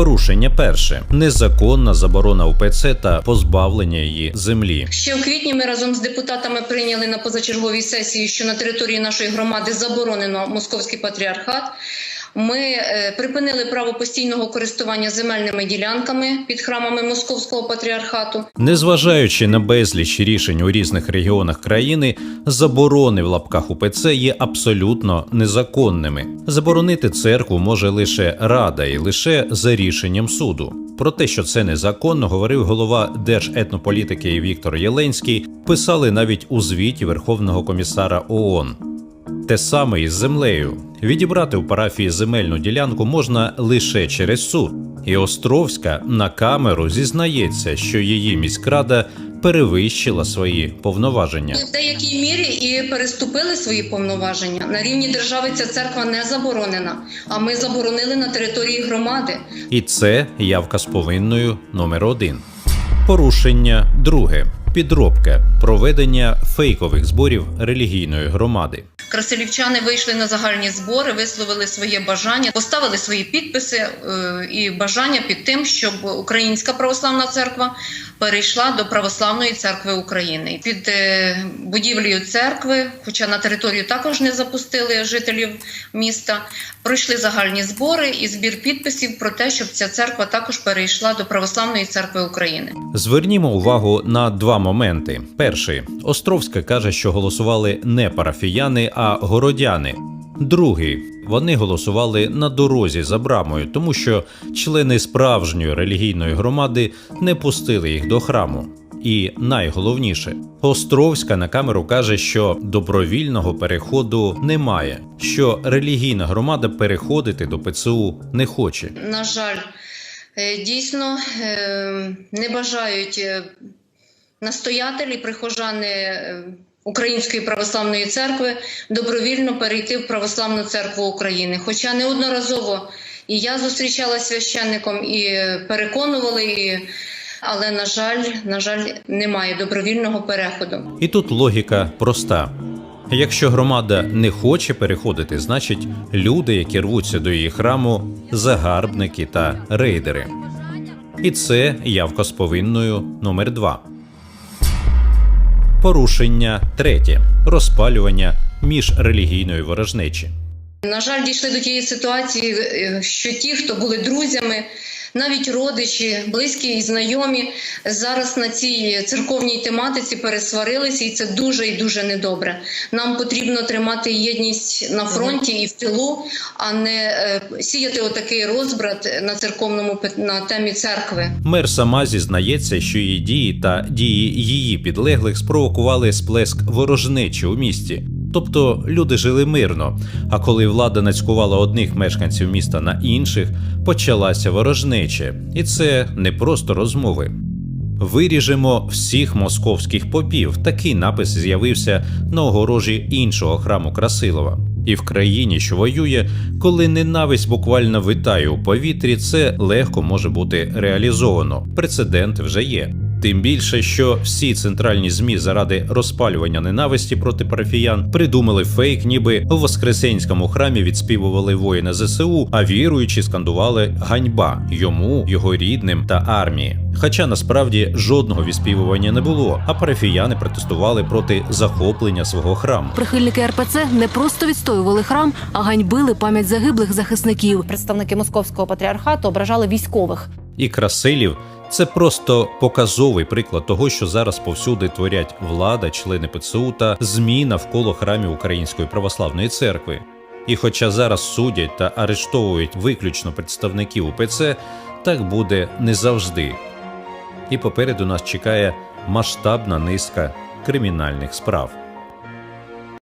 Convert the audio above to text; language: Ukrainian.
Порушення перше незаконна заборона УПЦ та позбавлення її землі. Ще в квітні ми разом з депутатами прийняли на позачерговій сесії, що на території нашої громади заборонено московський патріархат. Ми е, припинили право постійного користування земельними ділянками під храмами московського патріархату. Незважаючи на безліч рішень у різних регіонах країни, заборони в лапках УПЦ є абсолютно незаконними. Заборонити церкву може лише рада і лише за рішенням суду. Про те, що це незаконно, говорив голова Держетнополітики Віктор Єленський. Писали навіть у звіті Верховного комісара ООН. Те саме із землею. Відібрати у парафії земельну ділянку можна лише через суд. І Островська на камеру зізнається, що її міськрада перевищила свої повноваження. В деякій мірі і переступили свої повноваження. На рівні держави ця церква не заборонена, а ми заборонили на території громади. І це явка з повинною номер один. Порушення друге підробка проведення фейкових зборів релігійної громади. Красилівчани вийшли на загальні збори, висловили своє бажання, поставили свої підписи е, і бажання під тим, щоб Українська православна церква перейшла до Православної церкви України. Під е, будівлею церкви, хоча на територію також не запустили жителів міста, пройшли загальні збори і збір підписів про те, щоб ця церква також перейшла до Православної церкви України. Звернімо увагу на два моменти. Перший Островська каже, що голосували не парафіяни, а городяни. Другий вони голосували на дорозі за брамою, тому що члени справжньої релігійної громади не пустили їх до храму. І найголовніше, Островська на камеру каже, що добровільного переходу немає, що релігійна громада переходити до ПЦУ не хоче. На жаль, е, дійсно е, не бажають е, настоятелі, прихожани Української православної церкви добровільно перейти в Православну церкву України. Хоча неодноразово і я зустрічалася священником і переконували, і... але на жаль, на жаль, немає добровільного переходу. І тут логіка проста. Якщо громада не хоче переходити, значить люди, які рвуться до її храму, загарбники та рейдери. І це явка з повинною номер 2 Порушення третє розпалювання міжрелігійної ворожнечі. На жаль, дійшли до тієї ситуації, е, що ті, хто були друзями, навіть родичі, близькі і знайомі, зараз на цій церковній тематиці пересварилися, і це дуже і дуже недобре. Нам потрібно тримати єдність на фронті і в тилу, а не е, сіяти отакий розбрат на церковному на темі церкви. Мер сама зізнається, що її дії та дії її підлеглих спровокували сплеск ворожнечі у місті. Тобто люди жили мирно. А коли влада нацькувала одних мешканців міста на інших, почалася ворожнеча. І це не просто розмови. Виріжемо всіх московських попів. Такий напис з'явився на огорожі іншого храму Красилова. І в країні, що воює, коли ненависть буквально витає у повітрі, це легко може бути реалізовано. Прецеденти вже є. Тим більше, що всі центральні змі заради розпалювання ненависті проти парафіян придумали фейк, ніби у Воскресенському храмі відспівували воїна ЗСУ, а віруючі скандували ганьба йому, його рідним та армії. Хоча насправді жодного відспівування не було, а парафіяни протестували проти захоплення свого храму. Прихильники РПЦ не просто відстоювали храм, а ганьбили пам'ять загиблих захисників. Представники московського патріархату ображали військових. І Красилів це просто показовий приклад того, що зараз повсюди творять влада, члени ПЦУ та ЗМІ навколо храмів Української православної церкви. І хоча зараз судять та арештовують виключно представників УПЦ, так буде не завжди. І попереду нас чекає масштабна низка кримінальних справ.